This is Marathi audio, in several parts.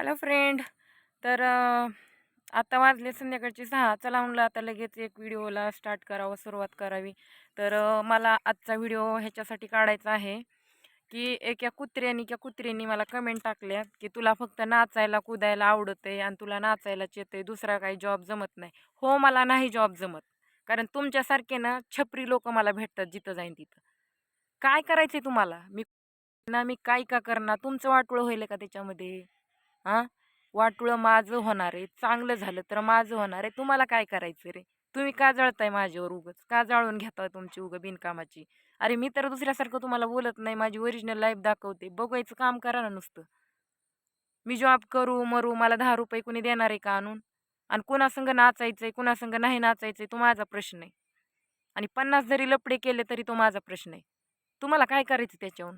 Hello friend. तर आता वाजले संध्याकाळचे सहा. चला म्हणलं आता लगेच एक व्हिडिओला स्टार्ट करावं सुरुवात करावी. तर मला आजचा व्हिडिओ ह्याच्यासाठी काढायचा आहे की एका कुत्र्यानी त्या कुत्र्यानी मला कमेंट टाकल्या की तुला फक्त नाचायला कुदायला आवडतंय आणि तुला नाचायलाच आहे दुसरा काही जॉब जमत नाही. हो मला नाही जॉब जमत. कारण तुमच्यासारखे ना छपरी लोक मला भेटतात जिथं जाईन तिथं. काय करायचंय तुम्हाला? मी ना मी काय का करणार? तुमचं वाटोळं होईल का त्याच्यामध्ये? हां? वाटुळं माझं होणार आहे चांगलं झालं तर माझं होणार आहे. तुम्हाला काय करायचं रे? तुम्ही का जळताय माझ्यावर उगंच? का जाळून घेताय तुमची उगं बिनकामाची? अरे मी तर दुसऱ्यासारखं तुम्हाला बोलत नाही माझी ओरिजिनल लाईफ दाखवते. बघायचं काम करा ना नुसतं. मी जॉब करू मरू मला दहा रुपये कुणी देणार आहे का आणून? आणि कुणासंग नाचायचं आहे कुणासंग नाही नाचायचं आहे तो माझा प्रश्न आहे. आणि पन्नास जरी लपडे केले तरी तो माझा प्रश्न आहे. तुम्हाला काय करायचं त्याच्याहून?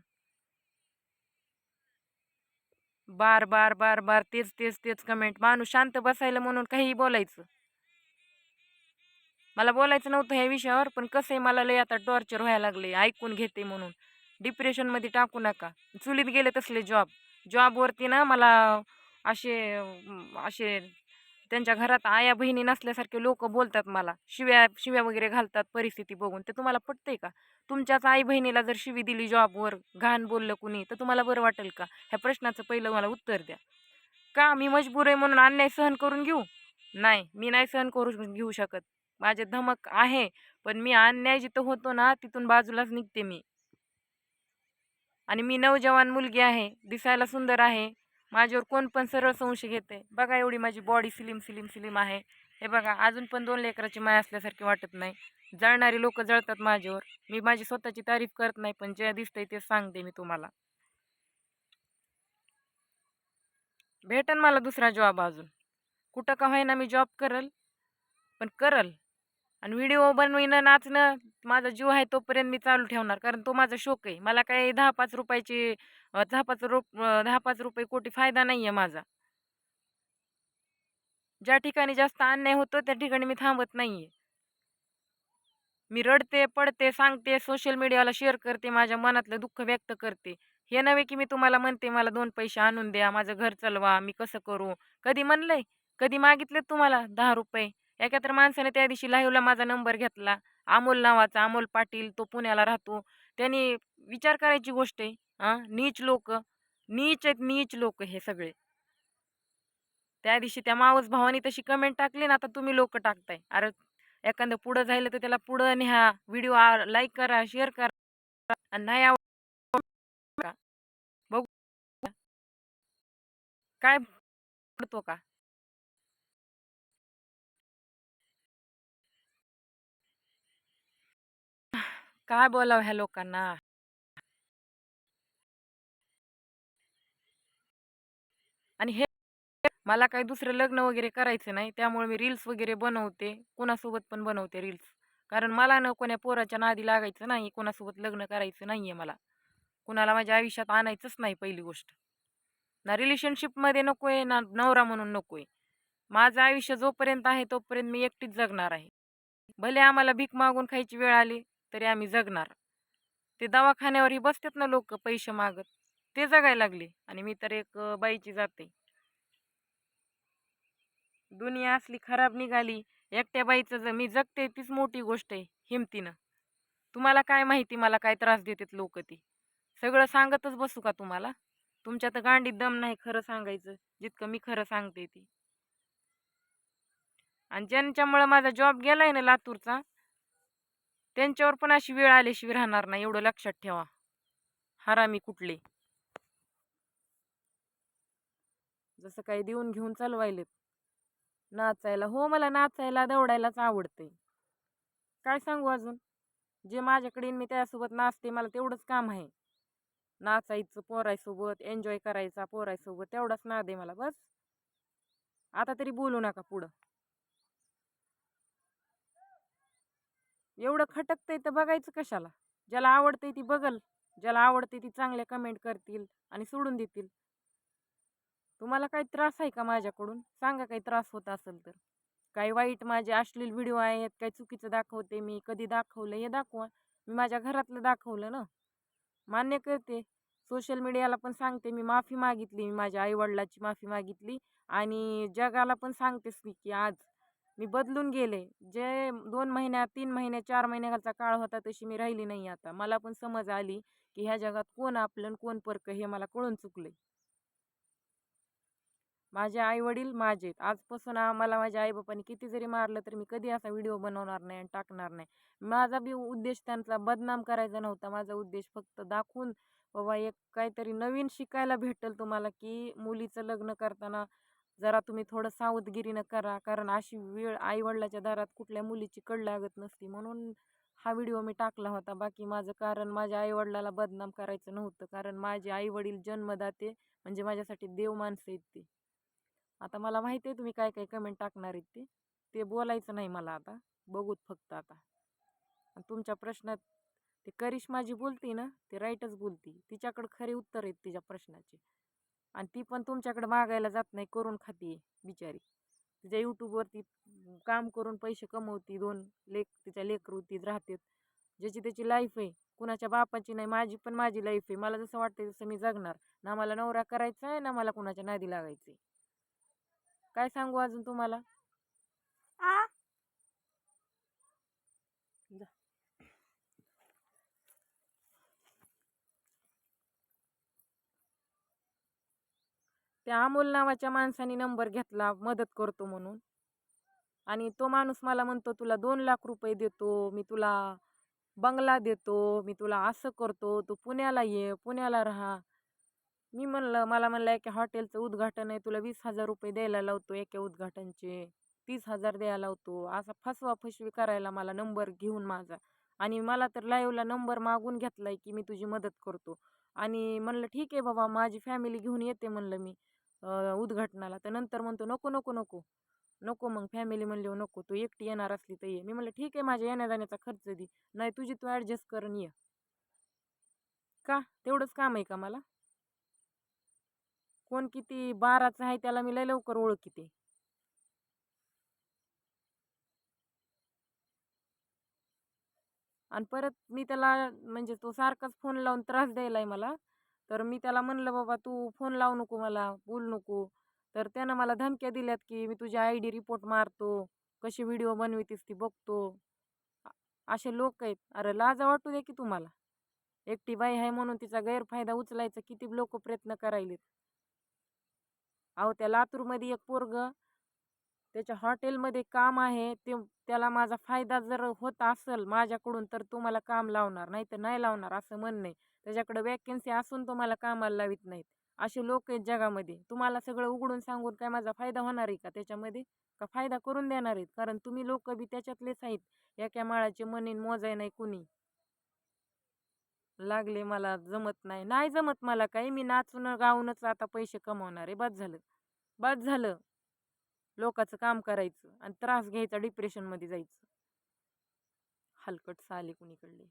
बार बार बार बार तेच तेच तेच कमेंट माणूस शांत बसायला म्हणून काहीही बोलायचं. मला बोलायचं नव्हतं ह्या विषयावर पण कसं आहे मला लय आता टॉर्चर व्हायला लागले ऐकून घेते म्हणून. डिप्रेशनमध्ये टाकू नका. चुलीत गेले तसले जॉब जॉबवरती ना मला असे असे त्यांच्या घरात आया बहिणी नसल्यासारखे लोक बोलतात मला. शिव्या शिव्या वगैरे घालतात परिस्थिती बघून. ते तुम्हाला पटतंय का? तुमच्याच आई बहिणीला जर शिवी दिली जॉबवर घाण बोललं कुणी तर तुम्हाला बरं वाटेल का? ह्या प्रश्नाचं पहिलं मला उत्तर द्या. का मी मजबूर आहे म्हणून अन्याय सहन करून घेऊ? नाही मी नाही सहन करून घेऊ शकत. माझे धमक आहे पण मी अन्याय जिथं होतो ना तिथून बाजूलाच निघते मी. आणि मी नवजवान मुलगी आहे दिसायला सुंदर आहे माझ्यावर कोण पण सरळ संशय घेते बघा एवढी माझी बॉडी सिलिम सिलिम सिलिम आहे. हे बघा अजून पण दोन लेकराची माय असल्यासारखी वाटत नाही. जळणारी लोक जळतात माझ्यावर. मी माझी स्वतःची तारीफ करत नाही पण जे दिसतंय ते सांगते मी तुम्हाला. भेटन मला दुसरा जॉब अजून. कुठं का होईना मी जॉब करल पण करल. आणि व्हिडिओ बनविणं नाचणं माझा जीव आहे तोपर्यंत मी चालू ठेवणार कारण तो माझा शौक आहे. मला काही दहा पाच रुपयाची दहा पाच रुप दहा पाच रुपये कोटी फायदा नाही आहे माझा. ज्या ठिकाणी जास्त अन्याय होतो त्या ठिकाणी मी थांबत नाही आहे मी रडते पडते सांगते सोशल मीडियाला शेअर करते माझ्या मनातलं दुःख व्यक्त करते. हे नव्हे की मी तुम्हाला म्हणते मला दोन पैसे आणून द्या माझं घर चालवा मी कसं करू? कधी म्हणलंय? कधी मागितले तुम्हाला दहा रुपये? एका तर माणसाने त्या दिवशी लाईव्हला माझा नंबर घेतला. अमोल नावाचा अमोल पाटील तो पुण्याला राहतो. त्यांनी विचार करायची गोष्ट आहे हां नीच लोक नीच आहेत नीच लोक हे सगळे. त्या दिवशी त्या मावस भावानी तशी कमेंट टाकली ना आता तुम्ही लोक टाकताय. अरे एखादं पुढं झालं तर त्याला पुढं न्या व्हिडिओ लाईक करा शेअर करा. आणि नाही आवड बघू. काय? पडतो का? काय बोलावं ह्या लोकांना? आणि हे मला काही दुसरं लग्न वगैरे करायचं नाही त्यामुळे मी रील्स वगैरे बनवते. कुणासोबत पण बनवते रील्स कारण मला न कोण्या पोराच्या नादी लागायचं नाही कोणासोबत लग्न करायचं नाही आहे मला. कुणाला माझ्या आयुष्यात आणायचंच नाही पहिली गोष्ट. ना रिलेशनशिपमध्ये नको आहे ना नवरा म्हणून नको आहे. माझं आयुष्य जोपर्यंत आहे तोपर्यंत मी एकटीच जगणार आहे. भले आम्हाला भीक मागून खायची वेळ आली तरी आम्ही जगणार. ते दवाखान्यावरही बसतात ना लोक पैसे मागत. ते जगायला लागले आणि मी तर एक बाईची जाते. दुनिया असली खराब निघाली एकट्या बाईचं ज मी जगते तीच मोठी गोष्ट आहे हिमतीनं. तुम्हाला काय माहिती मला काय त्रास देतात लोक ती. सगळं सांगतच बसू का तुम्हाला? तुमच्या तर गांडीत दम नाही खरं सांगायचं जितकं मी खरं सांगते ती. आणि ज्यांच्यामुळं माझा जॉब गेलाय ना लातूरचा त्यांच्यावर पण अशी वेळ आल्याशिवाय राहणार नाही एवढं लक्षात ठेवा. हरामी कुठले? जसं काही देऊन घेऊन चालवायलेत. नाचायला हो मला नाचायला दौडायलाच आवडते काय सांगू अजून? जे माझ्याकडे मी त्यासोबत नाचते मला तेवढंच काम आहे. नाचायचं पोरायसोबत एन्जॉय करायचा पोरायसोबत तेवढाच नाद आहे मला बस. आता तरी बोलू नका पुढं. एवढं खटकतंय तर बघायचं कशाला? ज्याला आवडतंय ती बघल ज्याला आवडते ती चांगल्या कमेंट करतील आणि सोडून देतील. तुम्हाला काही त्रास आहे का माझ्याकडून? सांगा काही त्रास होत असेल तर. काही वाईट माझे अश्लील व्हिडिओ आहेत काही चुकीचं दाखवते मी कधी दाखवलं हे दाखवा. मी माझ्या घरातलं दाखवलं ना. मान्य करते. सोशल मीडियाला पण सांगते मी माफी मागितली मी माझ्या आईवडिलाची माफी मागितली. आणि जगाला पण सांगतेस मी की आज मी बदलून गेले. जे दोन महिन्या तीन महिन्या चार महिन्याचा काळ होता तशी मी राहिली नाही आता. मला पण समज आली की ह्या जगात कोण आपलं कोण परक हे मला कळून चुकले माझे आई वडील माझे आजपासून आम्हाला माझ्या आई बापाने किती जरी मारलं तर मी कधी असा व्हिडिओ बनवणार नाही आणि टाकणार नाही. माझा बी उद्देश त्यांचा बदनाम करायचा नव्हता. माझा उद्देश फक्त दाखवून बाबा एक काहीतरी नवीन शिकायला भेटेल तुम्हाला की मुलीचं लग्न करताना जरा तुम्ही थोडं सावधगिरीनं करा कारण अशी वेळ आईवडिलाच्या दारात कुठल्या मुलीची कड लागत नसती. म्हणून हा व्हिडिओ मी टाकला होता. बाकी माझं कारण माझ्या आईवडिलाला बदनाम करायचं नव्हतं. कारण माझे आईवडील जन्मदाते म्हणजे माझ्यासाठी देव माणसं आहेत ते. आता मला माहिती आहे तुम्ही काय काय कमेंट टाकणार आहेत ते. ते बोलायचं नाही मला आता. बघूत फक्त आता. तुमच्या प्रश्नात ते करिश्मा जी बोलती ना ते राईटच बोलती. तिच्याकडं खरे उत्तर आहेत तिच्या प्रश्नाचे. आणि ती पण तुमच्याकडे मागायला जात नाही करून खाती बिचारी. तिच्या यूट्यूबवरती काम करून पैसे कमवती दोन लेख तिच्या लेकरूतीच राहतात. ज्याची त्याची लाईफ आहे कुणाच्या बापाची नाही माझी पण माझी लाईफ आहे. मला जसं वाटतं तसं मी जगणार. ना मला नवरा करायचा आहे ना मला कुणाच्या नादी लागायचं आहे काय सांगू अजून तुम्हाला? जा. त्या अमोल नावाच्या माणसाने नंबर घेतला मदत करतो म्हणून. आणि तो माणूस मला म्हणतो तुला दोन लाख रुपये देतो मी तुला बंगला देतो मी तुला असं करतो तू पुण्याला ये पुण्याला राहा. मी म्हणलं मला म्हणलं एका हॉटेलचं उद्घाटन आहे तुला वीस हजार रुपये द्यायला लावतो एका उद्घाटनचे. तीस हजार द्यायला लावतो. असा फसवा फसवी करायला मला नंबर घेऊन माझा. आणि मला तर लाईव्हला नंबर मागून घेतला आहे की मी तुझी मदत करतो. आणि म्हणलं ठीक आहे बाबा माझी फॅमिली घेऊन येते म्हणलं मी. उद्घाटनाला. तर नंतर म्हणतो नको नको नको नको मग फॅमिली म्हणली नको तू एकटी येणार असली तर ये. मी म्हणलं ठीक आहे माझ्या येण्या जाण्याचा खर्च दे नाही तुझी तू ॲडजस्ट करून ये. का? तेवढंच काम आहे का मला? कोण किती बाराचं आहे त्याला मी लय लवकर ओळखीते. आणि परत मी त्याला म्हणजे तो सारखाच फोन लावून त्रास द्यायला आहे मला. तर मी त्याला म्हणलं बाबा तू फोन लावू नको मला बोल नको. तर त्यानं मला धमक्या दिल्यात की मी तुझी आय डी रिपोर्ट मारतो कशी व्हिडिओ बनवितीस ती बघतो. असे लोक आहेत. अरे लाजा वाटू दे की तुम्हाला. एकटी बाई आहे म्हणून तिचा गैरफायदा उचलायचा किती लोक प्रयत्न करायलेत. अहो त्या लातूरमध्ये एक पोरग त्याच्या हॉटेलमध्ये काम आहे ते त्याला माझा फायदा जर होत असेल माझ्याकडून तर तो मला काम लावणार नाही तर नाही लावणार असं म्हणणं. आहे त्याच्याकडे वॅकेन्सी असून तो मला कामाला लावित नाहीत. असे लोक आहेत जगामध्ये. तुम्हाला सगळं उघडून सांगून काय माझा फायदा होणार आहे का? त्याच्यामध्ये का फायदा करून देणार आहेत? कारण तुम्ही लोक बी त्याच्यातलेच आहेत. एका माळाचे मनीन मोजाय नाही कुणी. लागले मला जमत नाही. नाही जमत मला काही. मी नाचून गाऊनच आता पैसे कमावणार आहे. बस झालं. बस झालं. लोकांचं काम करायचं आणि त्रास घ्यायचा डिप्रेशनमध्ये जायचं. हलकट साले कुणीकडले.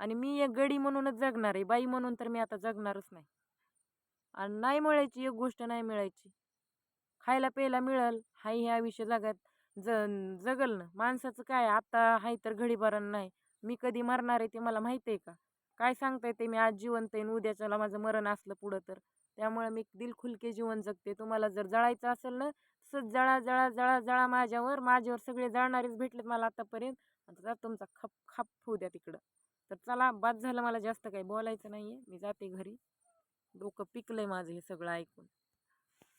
आणि मी एक गडी म्हणूनच जगणार आहे बाई म्हणून तर मी आता जगणारच नाही. आणि नाही मिळायची एक गोष्ट नाही मिळायची. खायला प्यायला मिळेल हाय ह्या विषय जगात ज जगल ना. माणसाचं काय आता हाय तर घडीभरण नाही. मी कधी मरणार आहे ते मला माहिती आहे का? काय सांगता येते मी आज जिवंत आहे उद्याच्याला माझं मरण असलं पुढं तर. त्यामुळे मी दिलखुलके जीवन जगते. तुम्हाला जर जळायचं असेल ना असं जळा जळा जळा जळा माझ्यावर. माझ्यावर सगळे जळणारेच भेटलेत मला आतापर्यंत. आता तुमचा खप खप होऊ द्या तिकडं. तर चला बाद झालं मला जास्त काही बोलायचं नाही आहे मी जाते घरी. डोकं पिकलं आहे माझं हे सगळं ऐकून.